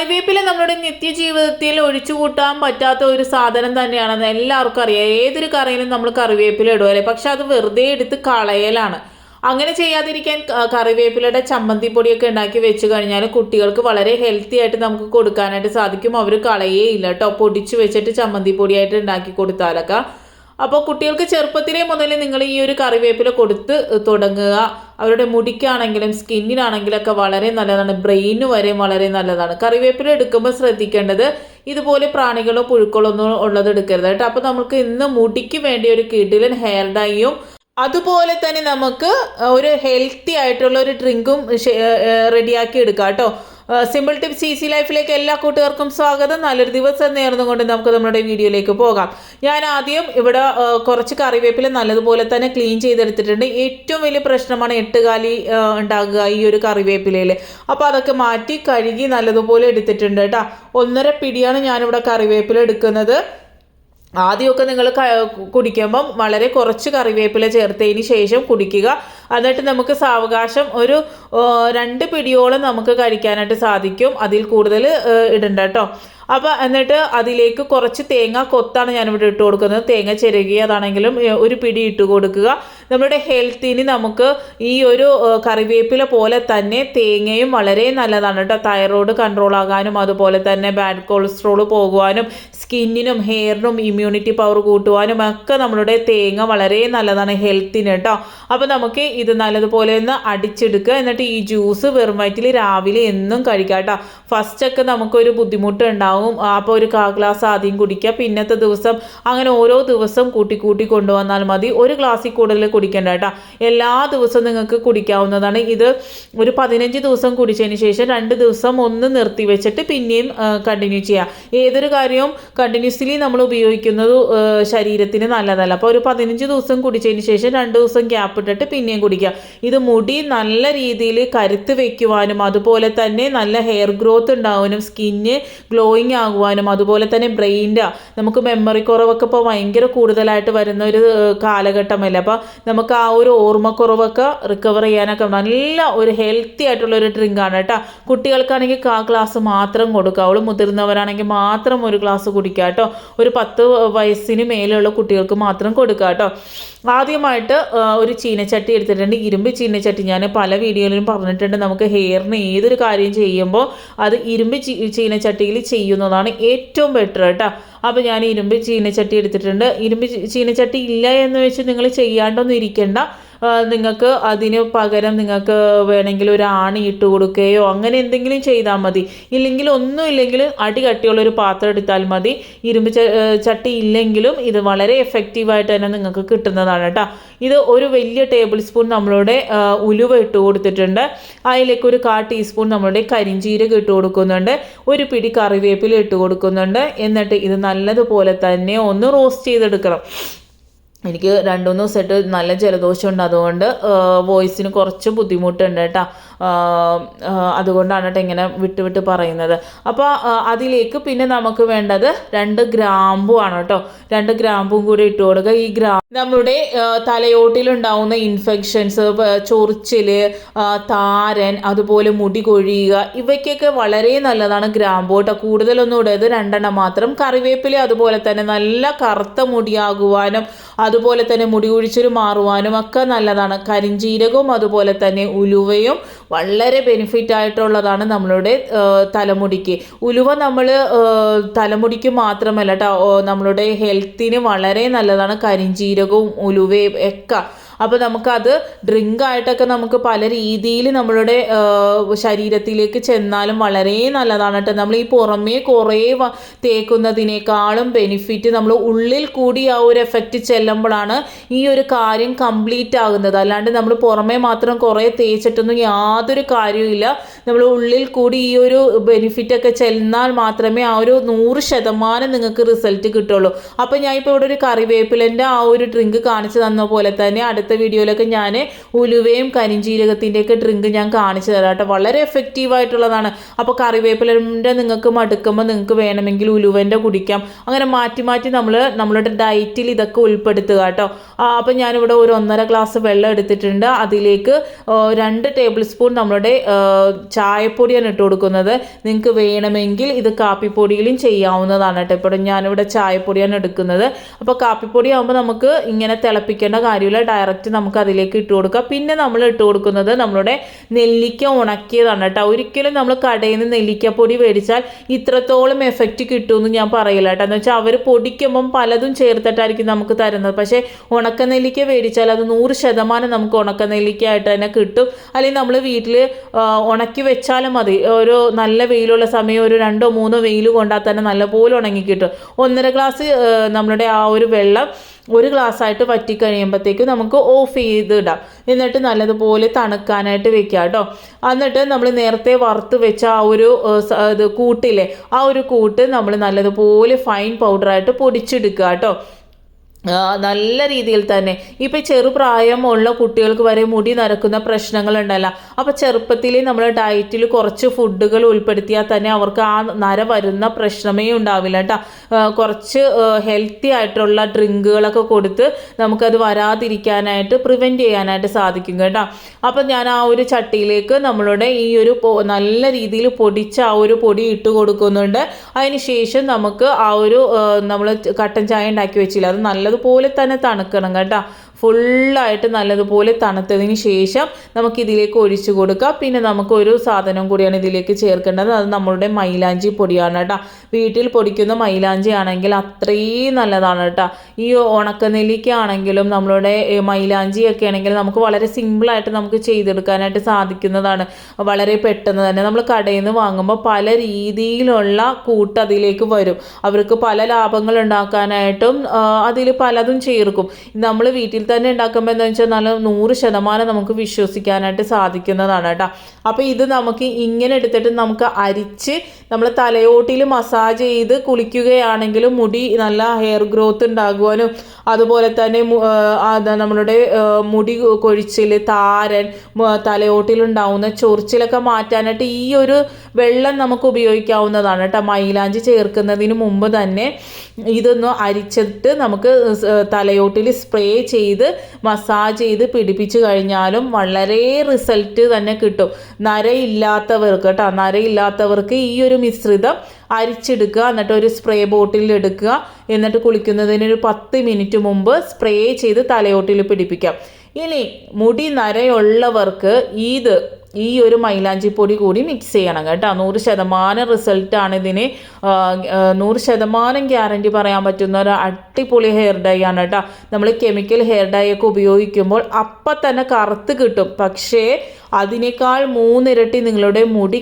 കറിവേപ്പില നമ്മുടെ നിത്യജീവിതത്തിൽ ഒഴിച്ചു കൂട്ടാൻ പറ്റാത്ത ഒരു സാധനം തന്നെയാണെന്ന് എല്ലാവർക്കും അറിയാം. ഏതൊരു കറിയിലും നമ്മൾ കറിവേപ്പില ഇടുമല്ലേ പക്ഷെ അത് വെറുതെ എടുത്ത് കളയലാണ്. അങ്ങനെ ചെയ്യാതിരിക്കാൻ കറിവേപ്പിലയുടെ ചമ്മന്തി പൊടിയൊക്കെ ഉണ്ടാക്കി വെച്ച് കഴിഞ്ഞാൽ കുട്ടികൾക്ക് വളരെ ഹെൽത്തി ആയിട്ട് നമുക്ക് കൊടുക്കാനായിട്ട് സാധിക്കും. അവർ കളയേ ഇല്ല കേട്ടോ. പൊടിച്ച് വെച്ചിട്ട് ചമ്മന്തി പൊടിയായിട്ട് ഉണ്ടാക്കി കൊടുത്താലൊക്കെ. അപ്പോൾ കുട്ടികൾക്ക് ചെറുപ്പത്തിലേ മുതൽ നിങ്ങൾ ഈ ഒരു കറിവേപ്പില കൊടുത്ത് തുടങ്ങുക. അവരുടെ മുടിക്കാണെങ്കിലും സ്കിന്നിനാണെങ്കിലും ഒക്കെ വളരെ നല്ലതാണ്. ബ്രെയിന് വരെ വളരെ നല്ലതാണ്. കറിവേപ്പില എടുക്കുമ്പോൾ ശ്രദ്ധിക്കേണ്ടത് ഇതുപോലെ പ്രാണികളോ പുഴുക്കളോ ഒന്നും ഉള്ളത് എടുക്കരുത് കേട്ടോ. അപ്പോൾ നമുക്ക് ഇന്ന് മുടിക്ക് വേണ്ടി ഒരു കിഡിലൻ ഹെയർ ഡൈയും അതുപോലെ തന്നെ നമുക്ക് ഒരു ഹെൽത്തി ആയിട്ടുള്ള ഒരു ഡ്രിങ്കും റെഡിയാക്കി എടുക്കാം കേട്ടോ. സിമ്പിൾ ടിപ്സ് ഈസി ലൈഫിലേക്ക് എല്ലാ കൂട്ടുകാർക്കും സ്വാഗതം. നല്ലൊരു ദിവസം നേർന്നുകൊണ്ട് നമുക്ക് നമ്മുടെ വീഡിയോയിലേക്ക് പോകാം. ഞാൻ ആദ്യം ഇവിടെ കുറച്ച് കറിവേപ്പില നല്ലതുപോലെ തന്നെ ക്ലീൻ ചെയ്തെടുത്തിട്ടുണ്ട്. ഏറ്റവും വലിയ പ്രശ്നമാണ് എട്ടുകാലി ഉണ്ടാകുക ഈ ഒരു കറിവേപ്പിലയിൽ അപ്പോൾ അതൊക്കെ മാറ്റി കഴുകി നല്ലതുപോലെ എടുത്തിട്ടുണ്ട് കേട്ടോ. ഒന്നര പിടിയാണ് ഞാനിവിടെ കറിവേപ്പില എടുക്കുന്നത്. ആദ്യമൊക്കെ നിങ്ങൾ കുടിക്കുമ്പം വളരെ കുറച്ച് കറിവേപ്പില ചേർത്തതിന് ശേഷം കുടിക്കുക. എന്നിട്ട് നമുക്ക് സാവകാശം ഒരു രണ്ട് പിടിയോളം നമുക്ക് കഴിക്കാനായിട്ട് സാധിക്കും. അതിൽ കൂടുതൽ ഇടണ്ട കേട്ടോ അപ്പോൾ എന്നിട്ട് അതിലേക്ക് കുറച്ച് തേങ്ങ കൊത്താണ് ഞാനിവിടെ ഇട്ട് കൊടുക്കുന്നത്. തേങ്ങ ചിരകിയതാണെങ്കിലും ഒരു പിടി ഇട്ട് കൊടുക്കുക. നമ്മുടെ ഹെൽത്തിന് നമുക്ക് ഈ ഒരു കറിവേപ്പില പോലെ തന്നെ തേങ്ങയും വളരെ നല്ലതാണ് കേട്ടോ തൈറോയ്ഡ് കൺട്രോൾ ആകാനും അതുപോലെ തന്നെ ബാഡ് കൊളസ്ട്രോൾ പോകുവാനും സ്കിന്നിനും ഹെയറിനും ഇമ്മ്യൂണിറ്റി പവർ കൂട്ടുവാനും ഒക്കെ നമ്മളുടെ തേങ്ങ വളരെ നല്ലതാണ് ഹെൽത്തിന് കേട്ടോ അപ്പോൾ നമുക്ക് ഇത് നല്ലതുപോലെ ഒന്ന് അടിച്ചെടുക്കുക. എന്നിട്ട് ഈ ജ്യൂസ് വെറും വയറ്റിൽ രാവിലെ എന്നും കഴിക്കാം കേട്ടോ. ഫസ്റ്റൊക്കെ നമുക്കൊരു ബുദ്ധിമുട്ട് ഉണ്ടാവും അപ്പോൾ ഒരു കാ ഗ്ലാസ് ആദ്യം കുടിക്കുക. പിന്നത്തെ ദിവസം അങ്ങനെ ഓരോ ദിവസം കൂട്ടി കൂട്ടി കൊണ്ടുവന്നാൽ മതി. ഒരു ഗ്ലാസ്സിൽ കൂടുതൽ കുടിക്കേണ്ട കേട്ടോ. എല്ലാ ദിവസവും നിങ്ങൾക്ക് കുടിക്കാവുന്നതാണ്. ഇത് ഒരു പതിനഞ്ച് ദിവസം കുടിച്ചതിന് ശേഷം രണ്ട് ദിവസം ഒന്ന് നിർത്തി വെച്ചിട്ട് പിന്നെയും കണ്ടിന്യൂ ചെയ്യുക ഏതൊരു കാര്യവും കണ്ടിന്യൂസ്ലി നമ്മൾ ഉപയോഗിക്കുന്നത് ശരീരത്തിന് നല്ലതല്ല. അപ്പോൾ ഒരു പതിനഞ്ച് ദിവസം കുടിച്ചതിന് ശേഷം രണ്ട് ദിവസം ഗ്യാപ്പ് ഇട്ടിട്ട് പിന്നെയും കുടിക്കുക. ഇത് മുടി നല്ല രീതിയിൽ കരുത്ത് വയ്ക്കുവാനും അതുപോലെ തന്നെ നല്ല ഹെയർ ഗ്രോത്ത് ഉണ്ടാവാനും സ്കിന്ന് ഗ്ലോയിങ് ആകുവാനും അതുപോലെ തന്നെ ബ്രെയിന്റെ നമുക്ക് മെമ്മറി കുറവൊക്കെ ഇപ്പോൾ ഭയങ്കര കൂടുതലായിട്ട് വരുന്ന ഒരു കാലഘട്ടമല്ലേ. അപ്പോൾ നമുക്ക് ആ ഒരു ഓർമ്മക്കുറവൊക്കെ റിക്കവർ ചെയ്യാനൊക്കെ നല്ല ഒരു ഹെൽത്തി ആയിട്ടുള്ള ഒരു ഡ്രിങ്കാണ് കേട്ടോ. കുട്ടികൾക്കാണെങ്കിൽ കാ ഗ്ലാസ് മാത്രം കൊടുക്കാവുള്ളൂ മുതിർന്നവരാണെങ്കിൽ മാത്രം ഒരു ഗ്ലാസ് കുടിക്കുക കേട്ടോ. ഒരു പത്ത് വയസ്സിന് മേലെയുള്ള കുട്ടികൾക്ക് മാത്രം കൊടുക്കുക കേട്ടോ. ആദ്യമായിട്ട് ഒരു ചീനച്ചട്ടി എടുത്തിട്ടുണ്ട്. ഇരുമ്പ് ചീനച്ചട്ടി. ഞാൻ പല വീഡിയോയിലും പറഞ്ഞിട്ടുണ്ട്. നമുക്ക് ഹെയറിന് ഏതൊരു കാര്യം ചെയ്യുമ്പോൾ അത് ഇരുമ്പ് ചീനച്ചട്ടിയിൽ ചെയ്യുന്നതാണ് ഏറ്റവും ബെറ്റർ കേട്ടോ. അപ്പോൾ ഞാൻ ഇരുമ്പ് ചീനച്ചട്ടി എടുത്തിട്ടുണ്ട്. ഇരുമ്പ് ചീനച്ചട്ടി ഇല്ല എന്ന് വെച്ച് നിങ്ങൾ ചെയ്യാണ്ടൊന്നും ഇരിക്കേണ്ട. നിങ്ങൾക്ക് അതിന് പകരം നിങ്ങൾക്ക് വേണമെങ്കിൽ ഒരു ആണി ഇട്ട് കൊടുക്കുകയോ അങ്ങനെ എന്തെങ്കിലും ചെയ്താൽ മതി. ഇല്ലെങ്കിൽ ഒന്നും ഇല്ലെങ്കിൽ അടി കട്ടിയുള്ള ഒരു പാത്രം എടുത്താൽ മതി. ഇരുമ്പ് ചട്ടി ഇല്ലെങ്കിലും ഇത് വളരെ എഫക്റ്റീവായിട്ട് തന്നെ നിങ്ങൾക്ക് കിട്ടുന്നതാണ് കേട്ടോ. ഇത് ഒരു വലിയ ടേബിൾ സ്പൂൺ നമ്മളുടെ ഉലുവ ഇട്ട് കൊടുത്തിട്ടുണ്ട്. അതിലേക്ക് ഒരു കാ ടീസ്പൂൺ നമ്മളുടെ കരിഞ്ചീരക ഇട്ട് കൊടുക്കുന്നുണ്ട്. ഒരു പിടി കറിവേപ്പില ഇട്ട് കൊടുക്കുന്നുണ്ട്. എന്നിട്ട് ഇത് നല്ലതുപോലെ തന്നെ ഒന്ന് റോസ്റ്റ് ചെയ്തെടുക്കണം. എനിക്ക് രണ്ട് മൂന്ന് ദിവസമായിട്ട് നല്ല ജലദോഷമുണ്ട്. അതുകൊണ്ട് വോയിസിന് കുറച്ച് ബുദ്ധിമുട്ടുണ്ട് കേട്ടോ. അതുകൊണ്ടാണ് കേട്ടോ ഇങ്ങനെ വിട്ട് വിട്ട് പറയുന്നത്. അപ്പോൾ അതിലേക്ക് പിന്നെ നമുക്ക് വേണ്ടത് രണ്ട് ഗ്രാമ്പു ആണ് കേട്ടോ. രണ്ട് ഗ്രാമ്പും കൂടി ഇട്ട് കൊടുക്കുക. ഈ ഗ്രാ നമ്മുടെ തലയോട്ടിലുണ്ടാവുന്ന ഇൻഫെക്ഷൻസ് ചൊറിച്ചിൽ താരൻ അതുപോലെ മുടി കൊഴിയുക ഇവയ്ക്കൊക്കെ വളരെ നല്ലതാണ് ഗ്രാമ്പു കേട്ടോ. കൂടുതലൊന്നും ഇടരുത്. രണ്ടെണ്ണം മാത്രം. കറിവേപ്പില അതുപോലെ തന്നെ നല്ല കറുത്ത മുടിയാകുവാനും അതുപോലെ തന്നെ മുടി കൊഴിച്ചിൽ മാറുവാനും ഒക്കെ നല്ലതാണ്. കരിഞ്ജീരകവും അതുപോലെ തന്നെ ഉലുവയും വളരെ ബെനിഫിറ്റ് ആയിട്ടുള്ളതാണ് നമ്മളുടെ തലമുടിക്ക്. ഉലുവ നമ്മൾ തലമുടിക്ക് മാത്രമല്ല കേട്ടോ നമ്മളുടെ ഹെൽത്തിന് വളരെ നല്ലതാണ്. കരിഞ്ജീരകവും ഉലുവയും ഒക്കെ അപ്പോൾ നമുക്കത് ഡ്രിങ്ക് ആയിട്ടൊക്കെ നമുക്ക് പല രീതിയിൽ നമ്മളുടെ ശരീരത്തിലേക്ക് ചെന്നാലും വളരെ നല്ലതാണ് കേട്ടോ. നമ്മൾ ഈ പുറമേ കുറേ തേക്കുന്നതിനേക്കാളും ബെനിഫിറ്റ് നമ്മൾ ഉള്ളിൽ കൂടി ആ ഒരു എഫക്റ്റ് ചെല്ലുമ്പോഴാണ് ഈ ഒരു കാര്യം കംപ്ലീറ്റ് ആകുന്നത്. അല്ലാണ്ട് നമ്മൾ പുറമേ മാത്രം കുറേ തേച്ചിട്ടൊന്നും യാതൊരു കാര്യമില്ല നമ്മൾ ഉള്ളിൽ കൂടി ഈ ഒരു ബെനിഫിറ്റ് ഒക്കെ ചെന്നാൽ മാത്രമേ ആ ഒരു നൂറ് ശതമാനം നിങ്ങൾക്ക് റിസൾട്ട് കിട്ടുള്ളൂ. അപ്പോൾ ഞാൻ ഇപ്പോൾ ഇവിടെ ഒരു കറിവേപ്പിലന്റെ ആ ഒരു ഡ്രിങ്ക് കാണിച്ചു തന്ന പോലെ തന്നെ അടുത്ത അടുത്ത വീഡിയോയിലൊക്കെ ഞാൻ ഉലുവയും കരിഞ്ചീരകത്തിന്റെയൊക്കെ ഡ്രിങ്ക് ഞാൻ കാണിച്ചു തരാം കേട്ടോ. വളരെ എഫക്റ്റീവ് ആയിട്ടുള്ളതാണ്. അപ്പോൾ കറിവേപ്പിലിന്റെ നിങ്ങൾക്ക് മടുക്കുമ്പോൾ നിങ്ങൾക്ക് വേണമെങ്കിൽ ഉലുവന്റെ കുടിക്കാം. അങ്ങനെ മാറ്റി മാറ്റി നമ്മൾ നമ്മളുടെ ഡയറ്റിൽ ഇതൊക്കെ ഉൾപ്പെടുത്തുക കേട്ടോ. അപ്പോൾ ഞാനിവിടെ ഒരു ഒന്നര ഗ്ലാസ് വെള്ളം എടുത്തിട്ടുണ്ട്. അതിലേക്ക് രണ്ട് ടേബിൾ സ്പൂൺ നമ്മളുടെ ചായപ്പൊടിയാണ് ഇട്ട് കൊടുക്കുന്നത്. നിങ്ങൾക്ക് വേണമെങ്കിൽ ഇത് കാപ്പിപ്പൊടിയിലും ചെയ്യാവുന്നതാണ് കേട്ടോ. ഇപ്പോൾ ഞാനിവിടെ ചായപ്പൊടിയാണ് എടുക്കുന്നത്. അപ്പോൾ കാപ്പിപ്പൊടി ആകുമ്പോൾ നമുക്ക് ഇങ്ങനെ തിളപ്പിക്കേണ്ട കാര്യമില്ല. ഡയറക്റ്റ് നമുക്ക് അതിലേക്ക് ഇട്ട് കൊടുക്കുക പിന്നെ നമ്മൾ ഇട്ട് കൊടുക്കുന്നത് നമ്മളുടെ നെല്ലിക്ക ഉണക്കിയതാണ് കേട്ടോ. ഒരിക്കലും നമ്മൾ കടയിൽ നിന്ന് നെല്ലിക്ക പൊടി മേടിച്ചാൽ ഇത്രത്തോളം എഫക്റ്റ് കിട്ടുമെന്ന് ഞാൻ പറയില്ല കേട്ടോ. എന്ന് വെച്ചാൽ അവർ പൊടിക്കുമ്പം പലതും ചേർത്തിട്ടായിരിക്കും നമുക്ക് തരുന്നത്. പക്ഷേ ഉണക്ക നെല്ലിക്ക മേടിച്ചാൽ അത് നൂറ് ശതമാനം നമുക്ക് ഉണക്ക നെല്ലിക്ക ആയിട്ട് തന്നെ കിട്ടും. അല്ലെങ്കിൽ നമ്മൾ വീട്ടിൽ ഉണക്കി വെച്ചാലും മതി. ഒരു നല്ല വെയിലുള്ള സമയം ഒരു രണ്ടോ മൂന്നോ വെയിൽ കൊണ്ടാൽ തന്നെ നല്ലപോലെ ഉണങ്ങി കിട്ടും. ഒന്നര ഗ്ലാസ് നമ്മുടെ ആ ഒരു വെള്ളം ഒരു ഗ്ലാസ് ആയിട്ട് വറ്റി കഴിയുമ്പോഴത്തേക്കും നമുക്ക് ഓഫ് ചെയ്ത് ഇടാം എന്നിട്ട് നല്ലതുപോലെ തണുക്കാനായിട്ട് വെക്കുക കേട്ടോ. എന്നിട്ട് നമ്മൾ നേരത്തെ വറുത്ത് വെച്ച ആ ഒരു ഇത് കൂട്ടില്ലേ ആ ഒരു കൂട്ട് നമ്മൾ നല്ലതുപോലെ ഫൈൻ പൗഡറായിട്ട് പൊടിച്ചെടുക്കുക കേട്ടോ. നല്ല രീതിയിൽ തന്നെ. ഇപ്പൊ ചെറുപ്രായമുള്ള കുട്ടികൾക്ക് വരെ മുടി നരക്കുന്ന പ്രശ്നങ്ങളുണ്ടല്ലോ. അപ്പോൾ ചെറുപ്പത്തിൽ നമ്മൾ ഡയറ്റിൽ കുറച്ച് ഫുഡുകൾ ഉൾപ്പെടുത്തിയാൽ തന്നെ അവർക്ക് ആ നര വരുന്ന പ്രശ്നമേ ഉണ്ടാവില്ല കേട്ടോ. കുറച്ച് ഹെൽത്തി ആയിട്ടുള്ള ഡ്രിങ്കുകളൊക്കെ കൊടുത്ത് നമുക്കത് വരാതിരിക്കാനായിട്ട് പ്രിവെന്റ് ചെയ്യാനായിട്ട് സാധിക്കും കേട്ടോ. അപ്പോൾ ഞാൻ ആ ഒരു ചട്ടിയിലേക്ക് നമ്മളുടെ ഈ ഒരു നല്ല രീതിയിൽ പൊടിച്ച ആ ഒരു പൊടി ഇട്ട് കൊടുക്കുന്നുണ്ട്. അതിന് ശേഷം നമുക്ക് ആ ഒരു നമ്മൾ കട്ടൻ ചായ ഉണ്ടാക്കി വെച്ചില്ല. അത് നല്ലതുപോലെ തന്നെ തണുക്കണം കേട്ടോ. ഫുള്ളായിട്ട് നല്ലതുപോലെ തണുത്തതിന് ശേഷം നമുക്ക് ഇതിലേക്ക് ഒഴിച്ചു കൊടുക്കാം. പിന്നെ നമുക്ക് ഒരു സാധനം കൂടിയാണ് ഇതിലേക്ക് ചേർക്കേണ്ടത്. അത് നമ്മളുടെ മൈലാഞ്ചി പൊടിയാണ് കേട്ടോ. വീട്ടിൽ പൊടിക്കുന്ന മൈലാഞ്ചി ആണെങ്കിൽ അത്രയും നല്ലതാണ് കേട്ടോ. ഈ ഉണക്കനെല്ലിക്ക ആണെങ്കിലും നമ്മളുടെ മൈലാഞ്ചി ഒക്കെ ആണെങ്കിൽ നമുക്ക് വളരെ സിമ്പിളായിട്ട് നമുക്ക് ചെയ്തെടുക്കാനായിട്ട് സാധിക്കുന്നതാണ്. വളരെ പെട്ടെന്ന് തന്നെ നമ്മൾ കടയിൽ നിന്ന് വാങ്ങുമ്പോൾ പല രീതിയിലുള്ള കൂട്ട് അതിലേക്ക് വരും. അവർക്ക് പല ലാഭങ്ങൾ ഉണ്ടാക്കാനായിട്ടും അതിൽ പലതും ചേർക്കും. നമ്മൾ വീട്ടിൽ തന്നെ ഉണ്ടാക്കുമ്പോൾ എന്താ വെച്ചാൽ നല്ല നൂറ് ശതമാനം നമുക്ക് വിശ്വസിക്കാനായിട്ട് സാധിക്കുന്നതാണ് കേട്ടോ. അപ്പോൾ ഇത് നമുക്ക് ഇങ്ങനെ എടുത്തിട്ട് നമുക്ക് അരിച്ച് നമ്മൾ തലയോട്ടിൽ മസാജ് ചെയ്ത് കുളിക്കുകയാണെങ്കിൽ മുടി നല്ല ഹെയർ ഗ്രോത്ത് ഉണ്ടാകുവാനും അതുപോലെ തന്നെ നമ്മളുടെ മുടി കൊഴിച്ചിൽ താരൻ തലയോട്ടിൽ തലയോട്ടിലുണ്ടാവുന്ന ചൊറിച്ചിലൊക്കെ മാറ്റാനായിട്ട് ഈ ഒരു വെള്ളം നമുക്ക് ഉപയോഗിക്കാവുന്നതാണ് കേട്ടോ. മൈലാഞ്ചി ചേർക്കുന്നതിന് മുമ്പ് തന്നെ ഇതൊന്ന് അരിച്ചിട്ട് നമുക്ക് തലയോട്ടിൽ സ്പ്രേ ചെയ്ത് മസാജ് ചെയ്ത് പിടിപ്പിച്ച് കഴിഞ്ഞാലും വളരെ റിസൾട്ട് തന്നെ കിട്ടും. നരയില്ലാത്തവർക്ക് കേട്ടോ നരയില്ലാത്തവർക്ക് ഈ ഒരു മിശ്രിതം അരിച്ചെടുക്കുക എന്നിട്ട് ഒരു സ്പ്രേ ബോട്ടിൽ എടുക്കുക എന്നിട്ട് കുളിക്കുന്നതിന് ഒരു പത്ത് മിനിറ്റ് മുമ്പ് സ്പ്രേ ചെയ്ത് തലയോട്ടിൽ പിടിപ്പിക്കാം. ഇനി മുടി നരയുള്ളവർക്ക് ഇത് ഈ ഒരു മൈലാഞ്ചി പൊടി കൂടി മിക്സ് ചെയ്യണം കേട്ടോ. നൂറ് ശതമാനം റിസൾട്ടാണ് ഇതിന്. നൂറ് ശതമാനം ഗ്യാരണ്ടി പറയാൻ പറ്റുന്ന ഒരു അടിപൊളി ഹെയർ ഡൈ ആണ് കേട്ടോ. നമ്മൾ കെമിക്കൽ ഹെയർ ഡൈ ഒക്കെ ഉപയോഗിക്കുമ്പോൾ അപ്പം തന്നെ കറുത്ത് കിട്ടും. പക്ഷേ അതിനേക്കാൾ മൂന്നിരട്ടി നിങ്ങളുടെ മുടി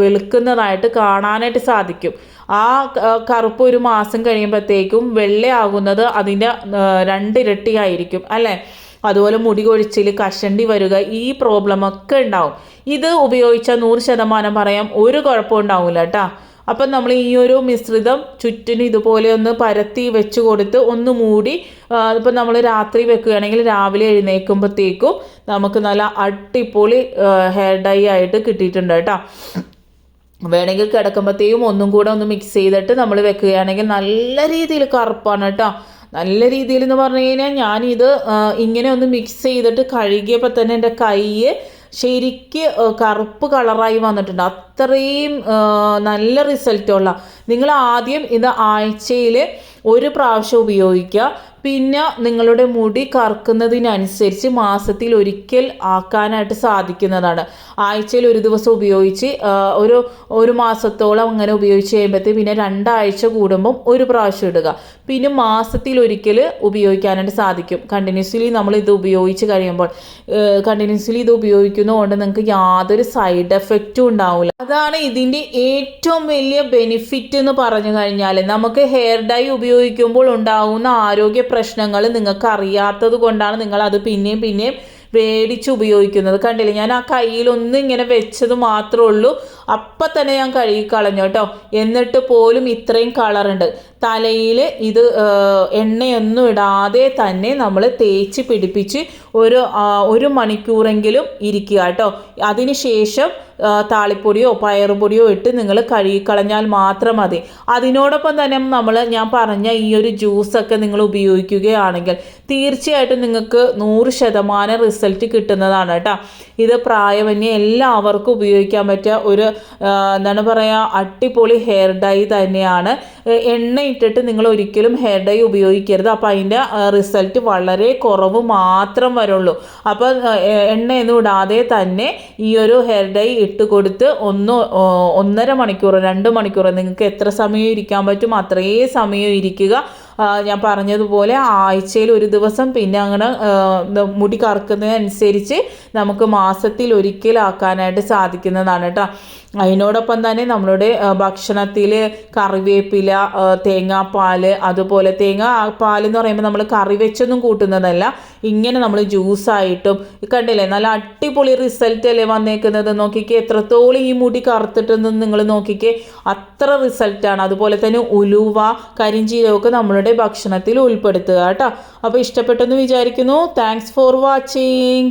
വെളുക്കുന്നതായിട്ട് കാണാനായിട്ട് സാധിക്കും. ആ കറുപ്പ് ഒരു മാസം കഴിയുമ്പോഴത്തേക്കും വെള്ളയാകുന്നത് അതിന്റെ രണ്ടിരട്ടിയായിരിക്കും അല്ലേ? അതുപോലെ മുടി കൊഴിച്ചിൽ കഷണ്ടി വരിക ഈ പ്രോബ്ലം ഒക്കെ ഉണ്ടാവും. ഇത് ഉപയോഗിച്ചാൽ നൂറ് ശതമാനം പറയാം ഒരു കുഴപ്പവും ഉണ്ടാവില്ല കേട്ടോ അപ്പം നമ്മൾ ഈ ഒരു മിശ്രിതം ചുറ്റിനും ഇതുപോലെ ഒന്ന് പരത്തി വെച്ച് കൊടുത്ത് ഒന്ന് മൂടി ഇപ്പം നമ്മൾ രാത്രി വെക്കുകയാണെങ്കിൽ രാവിലെ എഴുന്നേൽക്കുമ്പോഴത്തേക്കും നമുക്ക് നല്ല അടിപൊളി ഹെയർ ഡൈ ആയിട്ട് കിട്ടിയിട്ടുണ്ട് കേട്ടോ വേണമെങ്കിൽ കിടക്കുമ്പോഴത്തേക്കും ഒന്നും കൂടെ ഒന്ന് മിക്സ് ചെയ്തിട്ട് നമ്മൾ വെക്കുകയാണെങ്കിൽ നല്ല രീതിയിൽ കറുപ്പാണ് കേട്ടോ നല്ല രീതിയിൽ എന്ന് പറഞ്ഞു കഴിഞ്ഞാൽ ഞാനിത് ഇങ്ങനെ ഒന്ന് മിക്സ് ചെയ്തിട്ട് കഴുകിയപ്പോൾ തന്നെ എന്റെ കൈ ശരിക്ക് കറുപ്പ് കളറായി വന്നിട്ടുണ്ട്. അത്രയും നല്ല റിസൾട്ടുള്ള നിങ്ങൾ ആദ്യം ഇത് ആഴ്ചയിൽ ഒരു പ്രാവശ്യം ഉപയോഗിക്കുക. പിന്നെ നിങ്ങളുടെ മുടി കറക്കുന്നതിനനുസരിച്ച് മാസത്തിൽ ഒരിക്കൽ ആക്കാനായിട്ട് സാധിക്കുന്നതാണ്. ആഴ്ചയിൽ ഒരു ദിവസം ഉപയോഗിച്ച് ഒരു ഒരു മാസത്തോളം അങ്ങനെ ഉപയോഗിച്ച് കഴിയുമ്പോഴത്തേക്ക് പിന്നെ രണ്ടാഴ്ച കൂടുമ്പം ഒരു പ്രാവശ്യം ഇടുക. പിന്നെ മാസത്തിൽ ഒരിക്കൽ ഉപയോഗിക്കാനായിട്ട് സാധിക്കും. കണ്ടിന്യൂസ്ലി നമ്മൾ ഇത് ഉപയോഗിച്ച് കഴിയുമ്പോൾ കണ്ടിന്യൂസ്ലി ഇത് ഉപയോഗിക്കുന്നതുകൊണ്ട് നിങ്ങൾക്ക് യാതൊരു സൈഡ് എഫക്റ്റും ഉണ്ടാവില്ല. അതാണ് ഇതിന്റെ ഏറ്റവും വലിയ ബെനിഫിറ്റ് എന്ന് പറഞ്ഞു കഴിഞ്ഞാൽ നമുക്ക് ഹെയർ ഡൈ ഉപയോഗിക്കുമ്പോൾ ഉണ്ടാകുന്ന ആരോഗ്യ പ്രശ്നങ്ങൾ നിങ്ങൾക്ക് അറിയാത്തത് കൊണ്ടാണ് നിങ്ങൾ അത് പിന്നെയും പിന്നെയും മേടിച്ച് ഉപയോഗിക്കുന്നത്. കണ്ടില്ലേ? ഞാൻ ആ കയ്യിലൊന്നും ഇങ്ങനെ വെച്ചത് മാത്രമേ ഉള്ളൂ. അപ്പം തന്നെ ഞാൻ കഴുകി കളഞ്ഞു കേട്ടോ. എന്നിട്ട് പോലും ഇത്രയും കളറുണ്ട് തലയിൽ ഇത് എണ്ണയൊന്നും ഇടാതെ തന്നെ നമ്മൾ തേച്ച് പിടിപ്പിച്ച് ഒരു ഒരു മണിക്കൂറെങ്കിലും ഇരിക്കുക കേട്ടോ. അതിനുശേഷം താളിപ്പൊടിയോ പയറുപൊടിയോ ഇട്ട് നിങ്ങൾ കഴുകിക്കളഞ്ഞാൽ മാത്രം മതി. അതിനോടൊപ്പം തന്നെ നമ്മൾ ഞാൻ പറഞ്ഞ ഈ ഒരു ജ്യൂസൊക്കെ നിങ്ങൾ ഉപയോഗിക്കുകയാണെങ്കിൽ തീർച്ചയായിട്ടും നിങ്ങൾക്ക് നൂറ് ശതമാനം റിസൾട്ട് കിട്ടുന്നതാണ് കേട്ടോ. ഇത് പ്രായമന്യേ എല്ലാവർക്കും ഉപയോഗിക്കാൻ പറ്റിയ ഒരു എന്താണ് പറയുക അടിപൊളി ഹെയർ ഡൈ തന്നെയാണ്. എണ്ണ ഇട്ടിട്ട് നിങ്ങൾ ഒരിക്കലും ഹെയർ ഡൈ ഉപയോഗിക്കരുത് അപ്പോൾ അതിന്റെ റിസൾട്ട് വളരെ കുറവ് മാത്രം വരുള്ളൂ. അപ്പോൾ എണ്ണയൊന്നും ഇടാതെ തന്നെ ഈ ഒരു ഹെയർ ഡൈ ഇട്ട് കൊടുത്ത് ഒന്ന് ഒന്നര മണിക്കൂർ രണ്ട് മണിക്കൂർ നിങ്ങൾക്ക് എത്ര സമയം ഇരിക്കാൻ പറ്റും അത്രയേ സമയം ഇരിക്കുക. ഞാൻ പറഞ്ഞതുപോലെ ആഴ്ചയിൽ ഒരു ദിവസം പിന്നെ അങ്ങനെ മുടി കറക്കുന്നതിനനുസരിച്ച് നമുക്ക് മാസത്തിൽ ഒരിക്കലാക്കാനായിട്ട് സാധിക്കുന്നതാണ് കേട്ടോ. അതിനോടൊപ്പം തന്നെ നമ്മളുടെ ഭക്ഷണത്തിൽ കറിവേപ്പില തേങ്ങാപ്പാൽ അതുപോലെ തേങ്ങ പാൽ എന്ന് പറയുമ്പോൾ നമ്മൾ കറി വെച്ചൊന്നും കൂട്ടുന്നതല്ല. ഇങ്ങനെ നമ്മൾ ജ്യൂസായിട്ടും കണ്ടില്ലേ നല്ല അടിപൊളി റിസൾട്ട് അല്ലേ വന്നേക്കുന്നത്? നോക്കിക്കേ എത്രത്തോളം ഈ മുടി കറുത്തിട്ടെന്ന് നിങ്ങൾ നോക്കിക്കേ അത്ര റിസൾട്ടാണ്. അതുപോലെ തന്നെ ഉലുവ കരിഞ്ചീരകമൊക്കെ നമ്മളുടെ ഭക്ഷണത്തിൽ ഉൾപ്പെടുത്തുക കേട്ടോ. അപ്പോൾ ഇഷ്ടപ്പെട്ടെന്ന് വിചാരിക്കുന്നു. Thanks for watching